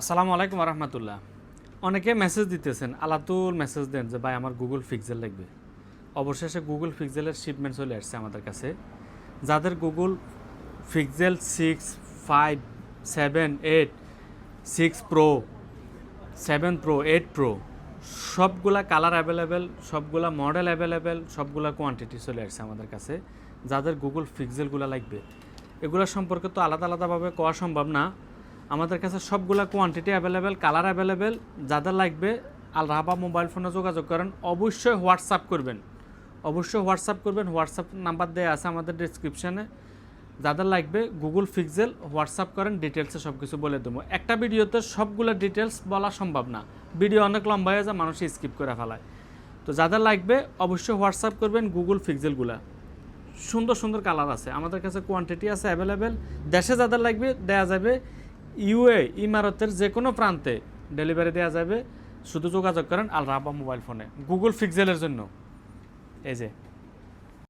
আসসালামু আলাইকুম রহমতুল্লাহ অনেকে মেসেজ দিতেছেন, আলাতুল মেসেজ দেন যে, ভাই, আমার গুগল পিক্সেল লাগবে। অবশেষে গুগল পিক্সেলের শিপমেন্ট চলে আসছে আমাদের কাছে। যাদের Google Pixel six five seven eight six pro seven pro eight pro সবগুলা কালার অ্যাভেলেবেল সবগুলা মডেল অ্যাভেলেবেল সবগুলা কোয়ান্টিটি চলে আসছে আমাদের কাছে, যাদের গুগল পিক্সেলগুলো লাগবে। এগুলো সম্পর্কে তো আলাদা আলাদাভাবে কোয়া সম্ভব না। আমাদের কাছে সবগুলা কোয়ান্টিটি অ্যাভেলেবেল কালার অ্যাভেলেবেল যাদের লাগবে আল রাহাবা মোবাইল ফোনে যোগাযোগ করেন, অবশ্যই হোয়াটসঅ্যাপ করবেন। অবশ্যই হোয়াটসঅ্যাপ করবেন হোয়াটসঅ্যাপ নাম্বার দেওয়া আছে আমাদের ডিসক্রিপশানে যাদের লাগবে গুগল ফিক্সেল হোয়াটসঅ্যাপ করেন ডিটেলসে সব কিছু বলে দেবো। একটা ভিডিওতে সবগুলো ডিটেলস বলা সম্ভব না। ভিডিও অনেক লম্বা হয়ে যায় মানুষ স্কিপ করে ফেলায়। তো যাদের লাগবে, অবশ্যই হোয়াটসঅ্যাপ করবেন গুগল পিক্সেলগুলা সুন্দর সুন্দর কালার আছে। আমাদের কাছে কোয়ান্টিটি আছে অ্যাভেলেবেল দেশে যাদের লাগবে, দেয়া যাবে ইউএ, ইমারতের যে কোনো প্রান্তে ডেলিভারি দেওয়া যাবে। শুধু যোগাযোগ করেন আল রাবা মোবাইল ফোনে। গুগল ফিক্সেলের জন্য। এই যে